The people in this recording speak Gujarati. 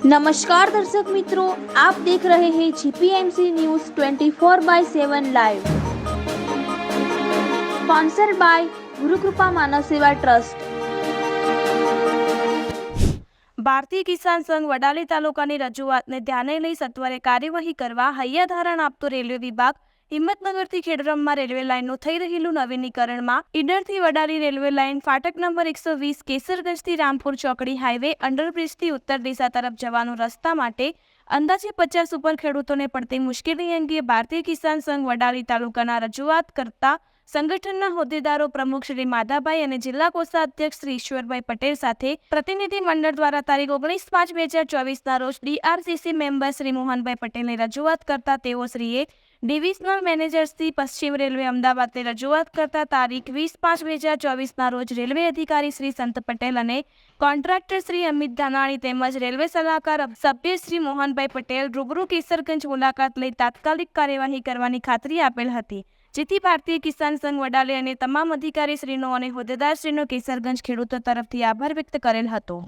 નમસ્કાર દર્શક મિત્રો, આપ દેખ રહે હે GPMC news 24 by seven live. Sponsor by Gurukrupa Manav Seva trust. ભારતીય કિસાન સંઘ વડાલી તાલુકાની રજૂઆતને ધ્યાને લઈ સત્વરે કાર્યવાહી કરવા હૈયાધારણ આપતો રેલવે વિભાગ હિંમતનગરથી ખેડબ્રહ્મા રેલવે લાઇનનું થઈ રહેલું નવીનીકરણમાં ઈડરથી વડાલી રેલવે લાઇન ફાટક નંબર એકસો વીસ કેસરગંજથી રામપુર ચોકડી હાઈવે અંડરબ્રિજથી ઉત્તર દિશા તરફ જવાનો રસ્તા માટે અંદાજે પચાસ ઉપર ખેડૂતોને પડતી મુશ્કેલી અંગે ભારતીય કિસાન સંઘ વડાલી તાલુકાના રજૂઆત કરતા સંગઠનના હોદ્દેદારો પ્રમુખ શ્રી માધાભાઈ અને જિલ્લા કોષાધ્યક્ષ શ્રી ઈશ્વરભાઈ પટેલ સાથે પ્રતિનિધિ મંડળ દ્વારા તારીખ ઓગણીસ પાંચ બે હજાર ચોવીસના રોજ ડીઆરસીસી મેમ્બર શ્રી મોહનભાઈ પટેલને રજૂઆત કરતા તેઓ શ્રીએ ડિવિઝનલ મેનેજર્સથી પશ્ચિમ રેલવે અમદાવાદને રજૂઆત કરતા તારીખ વીસ પાંચ બે હજાર ચોવીસના રોજ રેલવે અધિકારી શ્રી સંત પટેલ અને કોન્ટ્રાક્ટર શ્રી અમિત ધાનાણી તેમજ રેલવે સલાહકાર સભ્ય શ્રી મોહનભાઈ પટેલ રૂબરૂ કેસરગંજ મુલાકાત લઈ તાત્કાલિક કાર્યવાહી કરવાની ખાતરી આપેલ હતી. જેથી ભારતીય કિસાન સંઘ વડાલે અને તમામ અધિકારીશ્રીનો અને હોદ્દેદારશ્રીનો કેસરગંજ ખેડૂતો તરફથી આભાર વ્યક્ત કરેલ હતો.